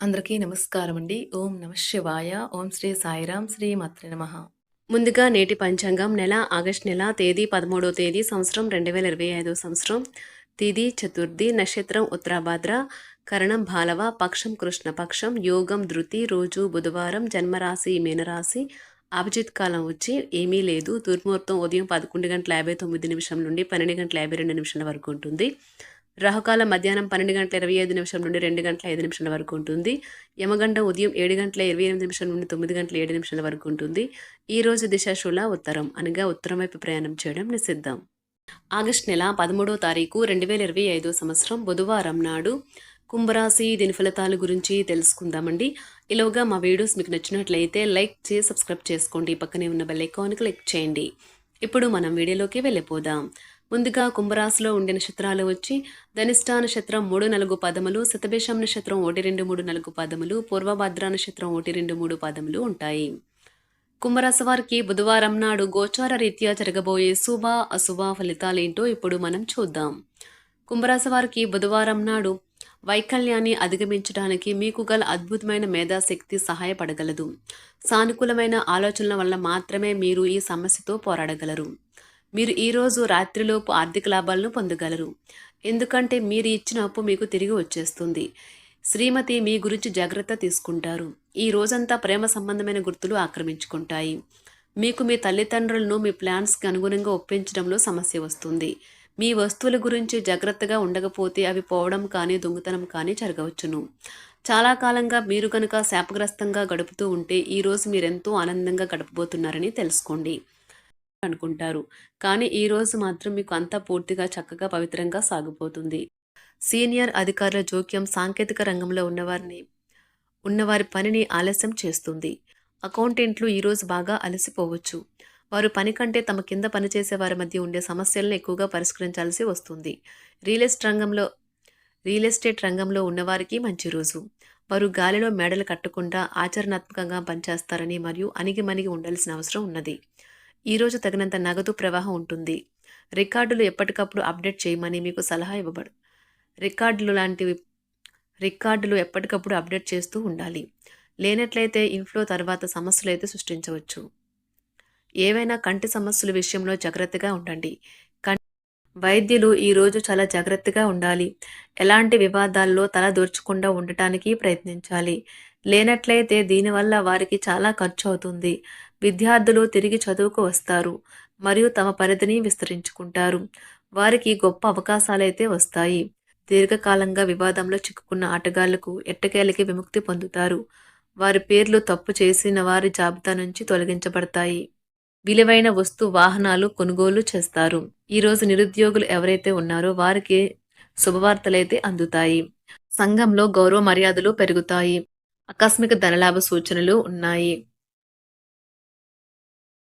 అందరికీ నమస్కారం అండి. ఓం నమ శివాయ. ఓం శ్రీ సాయిరాం శ్రీ మాత్ర నమ. ముందుగా నేటి పంచాంగం నెల ఆగస్ట్ నెల తేదీ పదమూడో తేదీ సంవత్సరం రెండు వేల ఇరవై ఐదో సంవత్సరం. తిది చతుర్థి నక్షత్రం ఉత్తరాభాద్ర. కరణం బాలవ పక్షం కృష్ణపక్షం యోగం ధృతి రోజు బుధవారం జన్మరాశి మీనరాశి. అభిజిత్ కాలం వచ్చి ఏమీ లేదు. దుర్ముహూర్తం ఉదయం పదకొండు గంటల యాభై తొమ్మిది నిమిషం నుండి పన్నెండు గంటల యాభై రెండు నిమిషాల వరకు ఉంటుంది. రాహుకాలం మధ్యాహ్నం పన్నెండు గంటల ఇరవై ఐదు నిమిషం నుండి రెండు గంటల ఐదు నిమిషాల వరకు ఉంటుంది. యమగండం ఉదయం ఏడు గంటల ఇరవై ఎనిమిది నిమిషం నుండి తొమ్మిది గంటల ఏడు నిమిషాల వరకు ఉంటుంది. ఈ రోజు దిశాశూల ఉత్తరం అనగా ఉత్తరం వైపు ప్రయాణం చేయడం నిషిద్ధం. ఆగస్టు నెల పదమూడవ తారీఖు రెండు వేల ఇరవై ఐదో సంవత్సరం బుధవారం నాడు కుంభరాశి దీని ఫలితాల గురించి తెలుసుకుందామండి. ఇలాగా మా వీడియోస్ మీకు నచ్చినట్లయితే లైక్ చేసి సబ్స్క్రైబ్ చేసుకోండి. పక్కనే ఉన్న బెల్ ఐకాన్ క్లిక్ చేయండి. ఇప్పుడు మనం వీడియోలోకి వెళ్ళిపోదాం. ముందుగా కుంభరాశిలో ఉండే నక్షత్రాలు వచ్చి ధనిష్ట నక్షత్రం మూడు నలుగు పదములు శతభేషం నక్షత్రం ఒకటి రెండు మూడు నలుగు పదములు పూర్వభద్ర నక్షత్రం ఒకటి రెండు మూడు పదములు ఉంటాయి. కుంభరాశి వారికి బుధవారం నాడు గోచార రీత్యా జరగబోయే శుభ అశుభ ఫలితాలేంటో ఇప్పుడు మనం చూద్దాం. కుంభరాశి వారికి బుధవారం నాడు వైకల్యాన్ని అధిగమించడానికి మీకు గల అద్భుతమైన మేధాశక్తి సహాయపడగలదు. సానుకూలమైన ఆలోచనల వల్ల మాత్రమే మీరు ఈ సమస్యతో పోరాడగలరు. మీరు ఈరోజు రాత్రిలోపు ఆర్థిక లాభాలను పొందగలరు. ఎందుకంటే మీరు ఇచ్చిన అప్పు మీకు తిరిగి వచ్చేస్తుంది. శ్రీమతి మీ గురించి జాగ్రత్త తీసుకుంటారు. ఈ రోజంతా ప్రేమ సంబంధమైన గుర్తులు ఆక్రమించుకుంటాయి. మీకు మీ తల్లిదండ్రులను మీ ప్లాన్స్కి అనుగుణంగా ఒప్పించడంలో సమస్య వస్తుంది. మీ వస్తువుల గురించి జాగ్రత్తగా ఉండకపోతే అవి పోవడం కానీ దొంగతనం కానీ జరగవచ్చును. చాలా కాలంగా మీరు కనుక శాపగ్రస్తంగా గడుపుతూ ఉంటే ఈరోజు మీరెంతో ఆనందంగా గడపబోతున్నారని తెలుసుకోండి. అనుకుంటారు. కానీ ఈ రోజు మాత్రం మీకు అంతా పూర్తిగా చక్కగా పవిత్రంగా సాగిపోతుంది. సీనియర్ అధికారుల జోక్యం సాంకేతిక రంగంలో ఉన్నవారిని ఉన్నవారి పనిని ఆలస్యం చేస్తుంది. అకౌంటెంట్లు ఈరోజు బాగా అలసిపోవచ్చు. వారు పని కంటే తమ కింద పనిచేసే వారి మధ్య ఉండే సమస్యలను ఎక్కువగా పరిష్కరించాల్సి వస్తుంది. రియల్ ఎస్టేట్ రంగంలో రియల్ ఎస్టేట్ రంగంలో ఉన్నవారికి మంచి రోజు. వారు గాలిలో మేడలు కట్టకుండా ఆచరణాత్మకంగా పనిచేస్తారని మరియు అణిగిమణిగి ఉండాల్సిన అవసరం ఉన్నది. ఈరోజు తగినంత నగదు ప్రవాహం ఉంటుంది. రికార్డులు ఎప్పటికప్పుడు అప్డేట్ చేయమని మీకు సలహా ఇవ్వబడు. రికార్డులు లాంటివి రికార్డులు ఎప్పటికప్పుడు అప్డేట్ చేస్తూ ఉండాలి. లేనట్లయితే ఇన్ఫ్లో తర్వాత సమస్యలు అయితే సృష్టించవచ్చు. ఏవైనా కంటి సమస్యల విషయంలో జాగ్రత్తగా ఉండండి. వైద్యులు ఈరోజు చాలా జాగ్రత్తగా ఉండాలి. ఎలాంటి వివాదాల్లో తల దూర్చకుండా ఉండటానికి ప్రయత్నించాలి. లేనట్లయితే దీనివల్ల వారికి చాలా ఖర్చు అవుతుంది. విద్యార్థులు తిరిగి చదువుకు వస్తారు మరియు తమ పరిధిని విస్తరించుకుంటారు. వారికి గొప్ప అవకాశాలైతే వస్తాయి. దీర్ఘకాలంగా వివాదంలో చిక్కుకున్న ఆటగాళ్ళకు ఎట్టకేలకి విముక్తి పొందుతారు. వారి పేర్లు తప్పు చేసిన వారి జాబితా నుంచి తొలగించబడతాయి. విలువైన వస్తు వాహనాలు కొనుగోలు చేస్తారు. ఈరోజు నిరుద్యోగులు ఎవరైతే ఉన్నారో వారికి శుభవార్తలైతే అందుతాయి. సంఘంలో గౌరవ మర్యాదలు పెరుగుతాయి. ఆకస్మిక ధనలాభ సూచనలు ఉన్నాయి.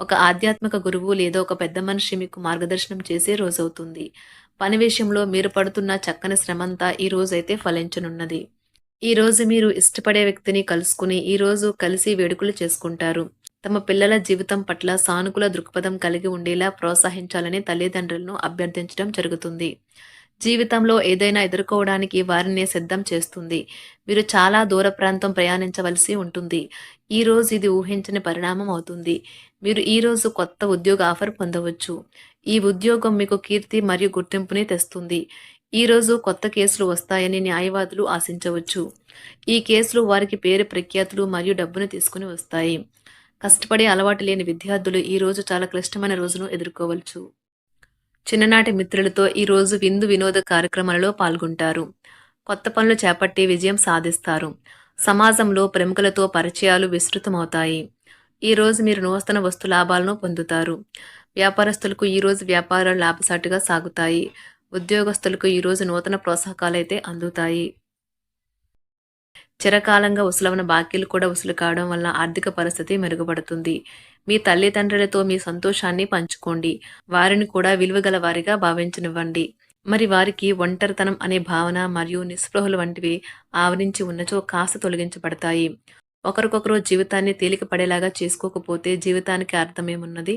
ఒక ఆధ్యాత్మిక గురువు లేదా ఒక పెద్ద మనిషి మీకు మార్గదర్శనం చేసే రోజవుతుంది. పని విషయంలో మీరు పడుతున్న చక్కని శ్రమంతా ఈ రోజైతే ఫలించనున్నది. ఈ రోజు మీరు ఇష్టపడే వ్యక్తిని కలుసుకుని ఈ రోజు కలిసి వేడుకలు చేసుకుంటారు. తమ పిల్లల జీవితం పట్ల సానుకూల దృక్పథం కలిగి ఉండేలా ప్రోత్సహించాలని తల్లిదండ్రులను అభ్యర్థించడం జరుగుతుంది. జీవితంలో ఏదైనా ఎదుర్కోవడానికి వారిని సిద్ధం చేస్తుంది. మీరు చాలా దూర ప్రాంతం ప్రయాణించవలసి ఉంటుంది. ఈ రోజు ఇది ఊహించని పరిణామం అవుతుంది. మీరు ఈ రోజు కొత్త ఉద్యోగ ఆఫర్ పొందవచ్చు. ఈ ఉద్యోగం మీకు కీర్తి మరియు గుర్తింపుని తెస్తుంది. ఈ రోజు కొత్త కేసులు వస్తాయని న్యాయవాదులు ఆశించవచ్చు. ఈ కేసులు వారికి పేరు ప్రఖ్యాతులు మరియు డబ్బును తీసుకుని వస్తాయి. కష్టపడే అలవాటు లేని విద్యార్థులు ఈ రోజు చాలా క్లిష్టమైన రోజును ఎదుర్కోవచ్చు. చిన్ననాటి మిత్రులతో ఈ రోజు విందు వినోద కార్యక్రమాలలో పాల్గొంటారు. కొత్త పనులు చేపట్టి విజయం సాధిస్తారు. సమాజంలో ప్రముఖులతో పరిచయాలు విస్తృతమవుతాయి. ఈ రోజు మీరు నూతన వస్తు లాభాలను పొందుతారు. వ్యాపారస్తులకు ఈ రోజు వ్యాపారాలు లాభసాటిగా సాగుతాయి. ఉద్యోగస్తులకు ఈ రోజు నూతన ప్రోత్సాహకాలు అయితే అందుతాయి. చిరకాలంగా ఉసులవన బాకీలు కూడా ఉసులు కావడం వల్ల ఆర్థిక పరిస్థితి మెరుగుపడుతుంది. మీ తల్లిదండ్రులతో మీ సంతోషాన్ని పంచుకోండి. వారిని కూడా విలువగల వారిగా భావించనివ్వండి. మరి వారికి ఒంటరితనం అనే భావన మరియు నిస్పృహలు వంటివి ఆవరించి ఉన్నచో కాస్త తొలగించబడతాయి. ఒకరికొకరు జీవితాన్ని తేలిక పడేలాగా చేసుకోకపోతే జీవితానికి అర్థమేమున్నది?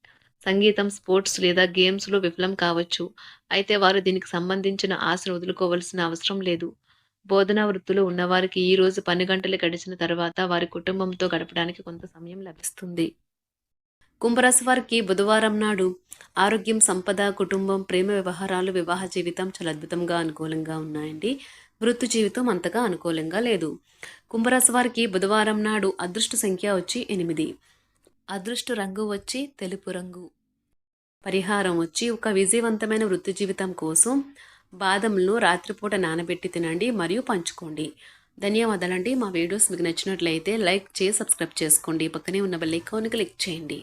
సంగీతం స్పోర్ట్స్ లేదా గేమ్స్లో విఫలం కావచ్చు. అయితే వారు దీనికి సంబంధించిన ఆశను వదులుకోవాల్సిన అవసరం లేదు. బోధనా వృత్తులు ఉన్నవారికి ఈ రోజు పని గంటలు గడిచిన తర్వాత వారి కుటుంబంతో గడపడానికి కొంత సమయం లభిస్తుంది. కుంభరాశి వారికి బుధవారం నాడు ఆరోగ్యం సంపద కుటుంబం ప్రేమ వ్యవహారాలు వివాహ జీవితం చాలా అద్భుతంగా అనుకూలంగా ఉన్నాయండి. వృత్తి జీవితం అంతగా అనుకూలంగా లేదు. కుంభరాశి వారికి బుధవారం నాడు అదృష్ట సంఖ్య వచ్చి ఎనిమిది. అదృష్ట రంగు వచ్చి తెలుపు రంగు. పరిహారం వచ్చి ఒక విజయవంతమైన వృత్తి జీవితం కోసం బాదంలను రాత్రిపూట నానబెట్టి తినండి మరియు పంచుకోండి. ధన్యవాదాలండి. మా వీడియోస్ మీకు నచ్చినట్లయితే లైక్ చేసి సబ్స్క్రైబ్ చేసుకోండి. పక్కనే ఉన్న బెల్ ఐకాన్ క్లిక్ చేయండి.